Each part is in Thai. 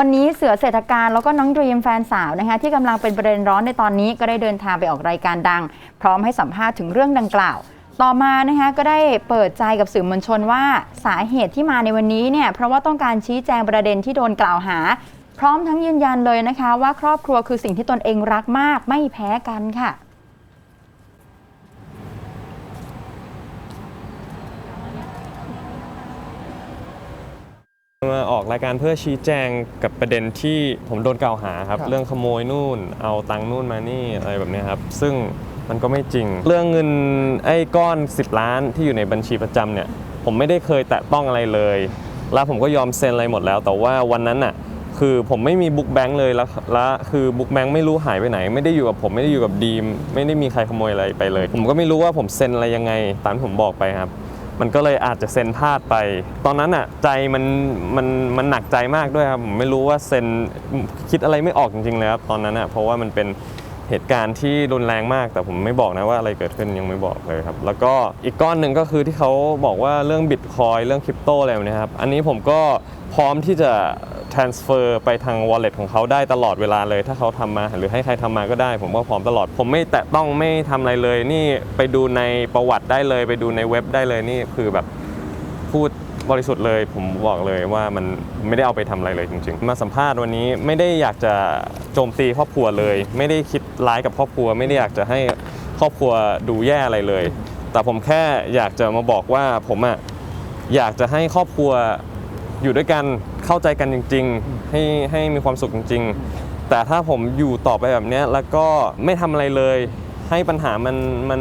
วันนี้เสือเศรษฐการแล้วก็น้องดรีมแฟนสาวนะคะที่กำลังเป็นประเด็นร้อนในตอนนี้ก็ได้เดินทางไปออกรายการดัง พร้อมให้สัมภาษณ์ถึงเรื่องดังกล่าว ต่อมานะคะก็ได้เปิดใจกับสื่อมวลชนว่าสาเหตุที่มาในวันนี้เนี่ยเพราะว่าต้องการชี้แจงประเด็นที่โดนกล่าวหา พร้อมทั้งยืนยันเลยนะคะ ว่าครอบครัวคือสิ่งที่ตนเองรักมากไม่แพ้กันค่ะ มาออกรายการเพื่อชี้แจงกับประเด็นที่ผมโดนกล่าวหาครับครับเรื่องขโมยนู่น เอาตังค์นู่นมานี่อะไรแบบเนี้ยครับ ซึ่งมันก็ไม่จริง เรื่องเงินไอ้ก้อน 10 ล้านที่อยู่ในบัญชีประจำเนี่ย ผมไม่ได้เคยแตะต้องอะไรเลย แล้วผมก็ยอมเซ็นอะไรหมดแล้ว แต่ว่าวันนั้นน่ะคือผมไม่มีบุ๊กแบงค์เลยแล้วแล้วคือบุ๊กแบงค์ไม่รู้หายไปไหน ไม่ได้อยู่กับผมไม่ได้อยู่กับดีม ไม่ได้มีใครขโมยอะไรไปเลย ผมก็ไม่รู้ว่าผมเซ็นอะไรยังไงตามที่ผมบอกไปครับ มันก็เลยอาจจะเซ็นพลาดไป ตอนนั้นอะใจมันมันมันหนักใจมากด้วยครับผมไม่รู้ว่าเซ็นคิดอะไรไม่ออกจริงๆเลยครับตอนนั้นอะเพราะว่ามันเป็นเหตุการณ์ที่รุนแรงมาก แต่ผมไม่บอกนะว่าอะไรเกิดขึ้นยังไม่บอกเลยครับ แล้วก็อีกก้อนหนึ่งก็คือที่เขาบอกว่าเรื่องบิตคอยเรื่องคริปโตอะไรแบบนี้ครับอันนี้ผมก็พร้อมที่จะ transfer ไปทาง wallet ของเขาได้ตลอดเวลาเลย ถ้าเขาทำมาหรือให้ใครทำมาก็ได้ ผมก็พร้อมตลอด ผมไม่แตะต้องไม่ทำอะไรเลย นี่ไปดูในประวัติได้เลย ไปดูในเว็บได้เลยนี่คือแบบพูดบริสุทธิ์เลยผมบอกเลยว่ามันไม่ได้เอาไปทำอะไรเลยจริงๆ มาสัมภาษณ์วันนี้ไม่ได้อยากจะโจมตีครอบครัวเลย ไม่ได้คิดร้ายกับครอบครัว ไม่ได้อยากจะให้ครอบครัวดูแย่อะไรเลย แต่ผมแค่อยากจะมาบอกว่าผมอะอยากจะให้ครอบครัว อยู่ด้วยกันเข้าใจกันจริง ๆ ให้ให้มีความสุขจริง ๆ แต่ถ้าผมอยู่ต่อไปแบบเนี้ยแล้วก็ไม่ทำอะไรเลย ให้ปัญหามันมัน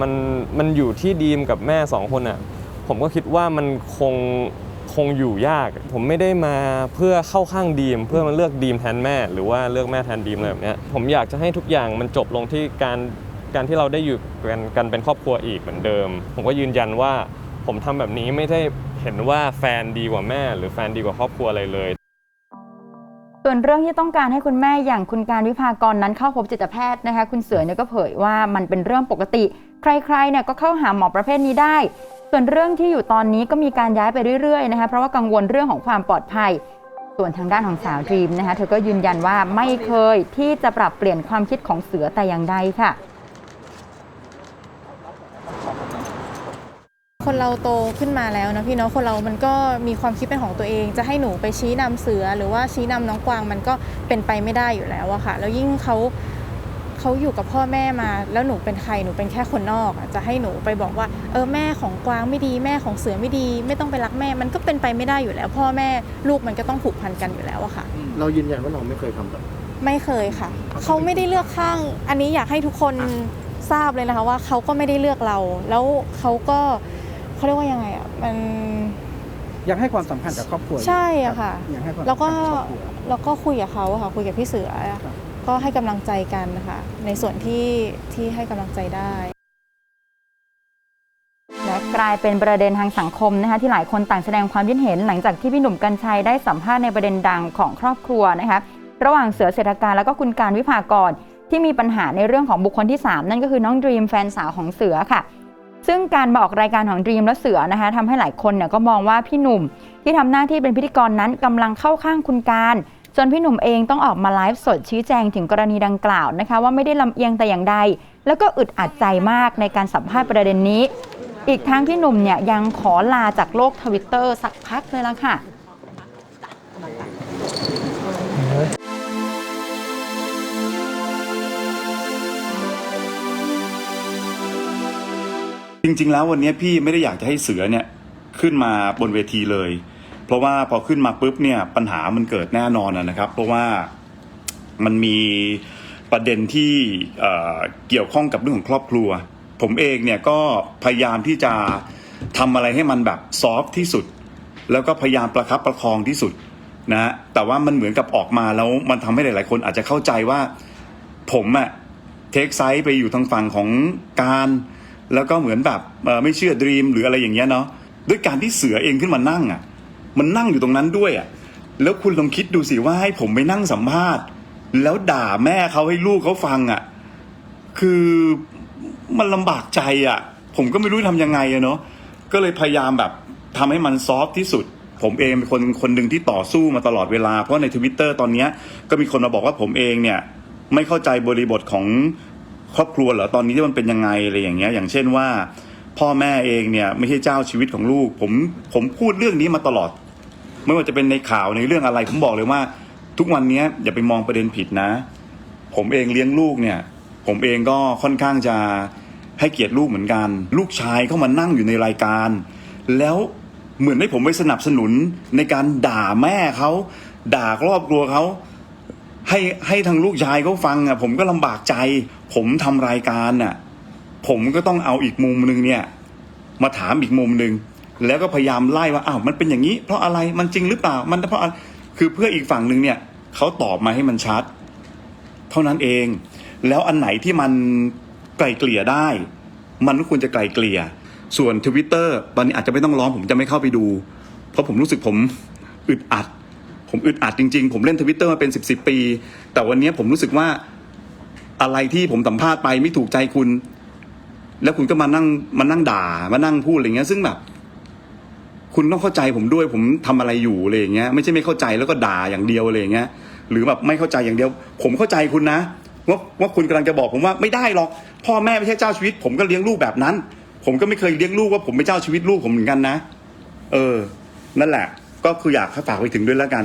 มันมันอยู่ที่ดีมกับแม่สองคนอะผมก็คิดว่ามันคงคงอยู่ยาก ผมไม่ได้มาเพื่อเข้าข้างดีม เพื่อมาเลือกดีมแทนแม่ หรือว่าเลือกแม่แทนดีมอะไรแบบเนี้ยผมอยากจะให้ทุกอย่างมันจบลงที่การการที่เราได้อยู่กันกันเป็นครอบครัวอีกเหมือนเดิม ผมก็ยืนยันว่าผมทำแบบนี้ไม่ได้ เห็นว่าแฟนดีกว่าแม่ หรือแฟนดีกว่าครอบครัวอะไรเลย ส่วนเรื่องที่ต้องการให้คุณแม่อย่างคุณการวิภากรนั้นเข้าพบจิตแพทย์นะคะ คุณเสือเนี่ยก็เผยว่ามันเป็นเรื่องปกติ ใครๆเนี่ยก็เข้าหาหมอประเภทนี้ได้ ส่วนเรื่องที่อยู่ตอนนี้ก็มีการย้ายไปเรื่อยๆนะคะเพราะว่ากังวลเรื่องของความปลอดภัย ส่วนทางด้านของสาวดรีมนะคะเธอก็ยืนยันว่าไม่เคยที่จะปรับเปลี่ยนความคิดของเสือแต่อย่างใดค่ะ คนเราโตขึ้นมาแล้วนะพี่เนาะคนเรามันก็มีความคิดเป็นของตัวเอง จะให้หนูไปชี้นำเสือ หรือว่าชี้นำน้องกวางมันก็เป็นไปไม่ได้อยู่แล้วอะค่ะ แล้วยิ่งเขาเขาอยู่กับพ่อแม่มา แล้วหนูเป็นใครหนูเป็นแค่คนนอกอะจะให้หนูไปบอกว่า เออแม่ของกวางไม่ดีแม่ของเสือไม่ดี ไม่ต้องไปรักแม่มันก็เป็นไปไม่ได้อยู่แล้ว พ่อแม่ลูกมันก็ต้องผูกพันกันอยู่แล้วอะค่ะ เรายืนยันว่าเราไม่เคยทำแบบไม่เคยค่ะ เขาไม่ได้เลือกข้าง อันนี้อยากให้ทุกคนทราบเลยนะคะว่าเขาก็ไม่ได้เลือกเรา แล้วเขาก็ เขาเรียกว่ายังไงอะมันยังให้ความสำคัญกับครอบครัวอยู่ใช่อะค่ะ ยังให้ความแล้วก็สำคัญกับครอบครัว แล้วก็คุยกับเขาอะค่ะคุยกับพี่เสืออะครับ ก็ให้กำลังใจกันนะคะในส่วนที่ที่ให้กำลังใจได้ และกลายเป็นประเด็นทางสังคมนะคะที่หลายคนต่างแสดงความคิดเห็นหลังจากที่พี่หนุ่มกัญชัยได้สัมภาษณ์ในประเด็นดังของครอบครัวนะคะระหว่างเสือเศรษฐการแล้วก็คุณการวิภากรที่มีปัญหาในเรื่องของบุคคลที่ 3 นั่นก็คือน้องดรีมแฟนสาวของเสือค่ะ ซึ่งการมาออกรายการของดีมและเสือนะคะทำให้หลายคนเนี่ยก็มองว่าพี่หนุ่มที่ทำหน้าที่เป็นพิธีกรนั้นกำลังเข้าข้างคุณการ จนพี่หนุ่มเองต้องออกมาไลฟ์สดชี้แจงถึงกรณีดังกล่าวนะคะ ว่าไม่ได้ลำเอียงแต่อย่างใด แล้วก็อึดอัดใจมากในการสัมภาษณ์ประเด็นนี้ อีกทั้งพี่หนุ่มเนี่ยยังขอลาจากโลกทวิตเตอร์สักพักเลยละค่ะ จริง ๆ แล้ววันนี้พี่ไม่ได้อยากจะให้เสือเนี่ยขึ้นมาบนเวทีเลย เพราะว่าพอขึ้นมาปุ๊บเนี่ยปัญหามันเกิดแน่นอนนะครับ เพราะว่ามันมีประเด็นที่เเกี่ยวข้องกับเรื่องของครอบครัว ผมเองเนี่ยก็พยายามที่จะทำอะไรให้มันแบบซอฟที่สุด แล้วก็พยายามประคับประคองที่สุดนะฮะแต่ว่ามันเหมือนกับออกมาแล้วมันทำให้หลาย ๆ คนอาจจะเข้าใจว่า ผมอะเทคไซส์ไปอยู่ทางฝั่งของการ แล้วก็เหมือนแบบไม่เชื่อดรีมหรืออะไรอย่างเงี้ยเนาะด้วยการที่เสือเองขึ้นมานั่งอะมันนั่งอยู่ตรงนั้นด้วยอะแล้วคุณลองคิดดูสิว่าให้ผมไปนั่งสัมภาษณ์ แล้วด่าแม่เขาให้ลูกเขาฟังอะคือมันลำบากใจอะผมก็ไม่รู้ทำยังไงอะเนาะก็เลยพยายามแบบทำให้มันซอฟที่สุด ผมเองเป็นคนคนหนึ่งที่ต่อสู้มาตลอดเวลา เพราะในทวิตเตอร์ตอนเนี้ยก็มีคนมาบอกว่าผมเองเนี่ย ไม่เข้าใจบริบทของ ครอบครัวเหรอตอนนี้ที่มันเป็นยังไงอะไรอย่างเงี้ยอย่างเช่นว่า พ่อแม่เองเนี่ยไม่ใช่เจ้าชีวิตของลูก ผมผมพูดเรื่องนี้มาตลอด ไม่ว่าจะเป็นในข่าวในเรื่องอะไรผมบอกเลยว่า ทุกวันนี้อย่าไปมองประเด็นผิดนะ ผมเองเลี้ยงลูกเนี่ย ผมเองก็ค่อนข้างจะให้เกียรติลูกเหมือนกัน ลูกชายเข้ามานั่งอยู่ในรายการ แล้วเหมือนให้ผมไปสนับสนุนในการด่าแม่เขาด่าครอบครัวเขา ให้ให้ทางลูกชายเขาฟังอะ ผมก็ลำบากใจ ผมทำรายการน่ะ ผมก็ต้องเอาอีกมุมหนึ่งเนี่ย มาถามอีกมุมหนึ่งแล้วก็พยายามไล่ว่าอ้าวมันเป็นอย่างนี้ เพราะอะไรมันจริงหรือเปล่ามันเพราะอะไรคือเพื่ออีกฝั่งหนึ่งเนี่ยเขาตอบมาให้มันชัด เท่านั้นเอง แล้วอันไหนที่มันไกลเกลี่ยได้ มันก็ควรจะไกลเกลี่ย ส่วนทวิตเตอร์ตอนนี้อาจจะไม่ต้องร้องผมจะไม่เข้าไปดู เพราะผมรู้สึกผมอึดอัด ผมอึดอัดจริง ๆ ผมเล่นทวิตเตอร์มาเป็นสิบสิบปี แต่วันนี้ผมรู้สึกว่าอะไรที่ผมสัมภาษณ์ไปไม่ถูกใจคุณ แล้วคุณก็มานั่งมานั่งด่ามานั่งพูดอะไรเงี้ย ซึ่งแบบ คุณต้องเข้าใจผมด้วย ผมทำอะไรอยู่อะไรอย่างเงี้ย ไม่ใช่ไม่เข้าใจแล้วก็ด่าอย่างเดียวอะไรอย่างเงี้ย หรือแบบไม่เข้าใจอย่างเดียว ผมเข้าใจคุณนะว่าว่าคุณกำลังจะบอกผมว่าไม่ได้หรอก พ่อแม่ไม่ใช่เจ้าชีวิต ผมก็เลี้ยงลูกแบบนั้น ผมก็ไม่เคยเลี้ยงลูกว่าผมเป็นเจ้าชีวิตลูกผมเหมือนกันนะ เออ นั่นแหละ ก็คืออยากฝากไปถึงด้วยแล้วกัน